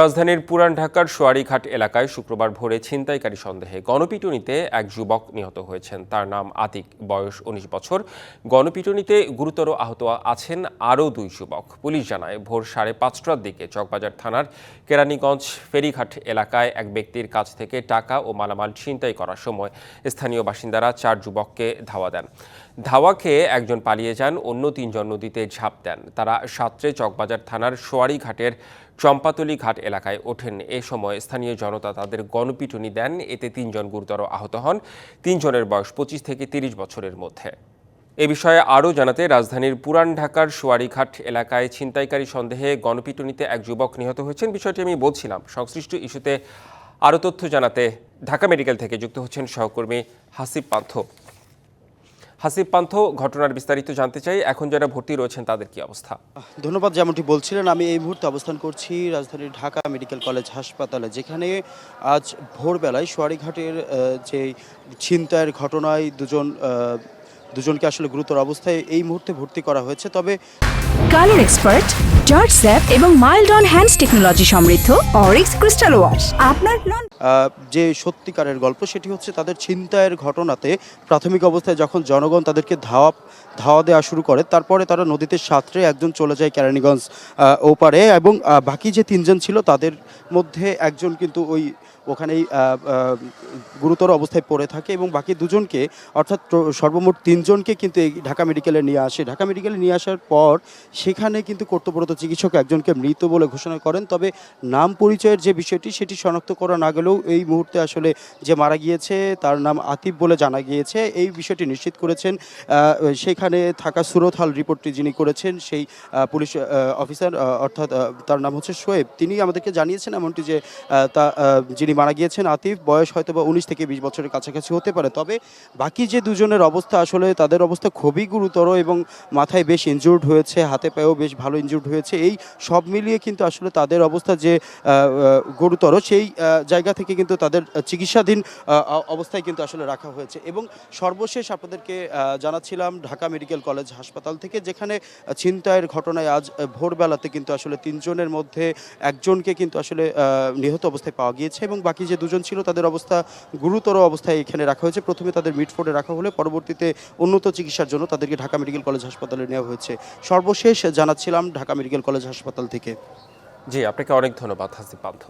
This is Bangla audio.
রাজধানীর পুরান ঢাকার সোয়ারিঘাট এলাকায় শুক্রবার ভোরে ছিনতাইকারী সন্দেহে গণপিটুনিতে এক যুবক নিহত হয়েছেন। তার নাম আতিক, বয়স উনিশ বছর। গণপিটুনিতে গুরুতর আহত আছেন আরও দুই যুবক। পুলিশ জানায়, ভোর সাড়ে পাঁচটার দিকে চকবাজার থানার কেরানীগঞ্জ ফেরিঘাট এলাকায় এক ব্যক্তির কাছ থেকে টাকা ও মালামাল ছিনতাই করার সময় স্থানীয় বাসিন্দারা চার যুবককে ধাওয়া দেন। ধাওয়া খেয়ে একজন পালিয়ে যান, অন্য তিনজন নদীতে ঝাঁপ দেন। তারা সাত্রে চকবাজার থানার সোয়ারি ঘাটের চম্পাতলি ঘাট এলাকায় ওঠেন। এ সময় স্থানীয় জনতা তাদের গণপিটুনি দেন। এতে তিনজন গুরুতর আহত হন। তিনজনের বয়স পঁচিশ থেকে তিরিশ বছরের মধ্যে। এ বিষয়ে আরও জানাতে রাজধানীর পুরান ঢাকার সোয়ারিঘাট এলাকায় ছিনতাইকারী সন্দেহে গণপিটুনিতে এক যুবক নিহত হয়েছেন। বিষয়টি আমি বলছিলাম। সংশ্লিষ্ট ইস্যুতে আরও তথ্য জানাতে ঢাকা মেডিকেল থেকে যুক্ত হচ্ছেন সহকর্মী হাসিব পান্থ। হাসিব পান্থ, ঘটনার বিস্তারিত জানতে চাই। এখন যারা ভর্তি রয়েছেন, তাদের কি অবস্থা? ধন্যবাদ যেমনটি বলছিলেন। আমি এই মুহূর্তে অবস্থান করছি রাজধানীর ঢাকা মেডিকেল কলেজ হাসপাতালে, যেখানে আজ ভোরবেলায় সোয়ারিঘাটের যে ছিনতাইয়ের ঘটনায় দুজন দুজনকে আসলে গুরুতর অবস্থায় এই মুহূর্তে ভর্তি করা হয়েছে। তবে কালার এক্সপার্ট জর্জ স্যাপ এবং মাইল্ড অন হ্যান্ডস টেকনোলজি সমৃদ্ধ অরিক্স ক্রিস্টাল ওয়াশ। আপনার যে সত্যিকারের গল্প সেটি হচ্ছে তাদের ছিনতাইয়ের ঘটনাতে প্রাথমিক অবস্থায় যখন জনগণ তাদেরকে ধাওয়া ধাওয়া দেওয়া শুরু করে তারপরে তারা নদীতে সাঁতরে একজন চলে যায় কেরানীগঞ্জ ওপারে এবং বাকি যে তিনজন ছিল তাদের মধ্যে একজন কিন্তু ওই ওখানেই গুরুতর অবস্থায় পড়ে থাকে এবং বাকি দুজনকে, অর্থাৎ সর্বমোট তিনজনকে কিন্তু এই ঢাকা মেডিকেলে নিয়ে আসে। ঢাকা মেডিকেলে নিয়ে আসার পর সেখানে কিন্তু কর্তব্যরত চিকিৎসক একজনকে মৃত বলে ঘোষণা করেন। তবে নাম পরিচয়ের যে বিষয়টি, সেটি শনাক্ত করা না গেলেও এই মুহূর্তে আসলে যে মারা গিয়েছে, তার নাম আতিফ বলে জানা গিয়েছে। এই বিষয়টি নিশ্চিত করেছেন সেখানে থাকা সুরতহাল রিপোর্টটি যিনি করেছেন, সেই পুলিশ অফিসার অর্থাৎ তার নাম হচ্ছে শোয়েব তিনি আমাদেরকে জানিয়েছেন এমনটি যে তা যিনি মারা গিয়েছেন আতিফ, বয়স হয়তো বা উনিশ থেকে বিশ বছরের কাছাকাছি হতে পারে। তবে বাকি যে দুজনের অবস্থা, আসলে তাদের অবস্থা খুবই গুরুতর এবং মাথায় বেশ ইনজুর্ড হয়েছে, হাতে পায়েও বেশ ভালো ইনজুর্ড হয়েছে। এই সব মিলিয়ে কিন্তু আসলে তাদের অবস্থা যে গুরুতর, সেই জায়গা থেকে কিন্তু তাদের চিকিৎসাধীন অবস্থায় কিন্তু আসলে রাখা হয়েছে। এবং সর্বশেষ আপনাদেরকে জানাচ্ছিলাম ঢাকা মেডিকেল কলেজ হাসপাতাল থেকে, যেখানে ছিনতাইয়ের ঘটনায় আজ ভোরবেলাতে কিন্তু আসলে তিনজনের মধ্যে একজনকে কিন্তু আসলে নিহত অবস্থায় পাওয়া গিয়েছে এবং বাকি যে দুজন ছিল, তাদের অবস্থা গুরুতর অবস্থায় এখানে রাখা হয়েছে। প্রথমে তাদের মিটফোর্ডে রাখা হলে পরবর্তীতে উন্নত চিকিৎসার জন্য তাদেরকে ঢাকা মেডিকেল কলেজ হাসপাতালে নেওয়া হয়েছে। সর্বশেষ জানাচ্ছিলাম ঢাকা মেডিকেল কলেজ হাসপাতাল থেকে। জি, আপনাকে অনেক ধন্যবাদ, হাসিব পান্থ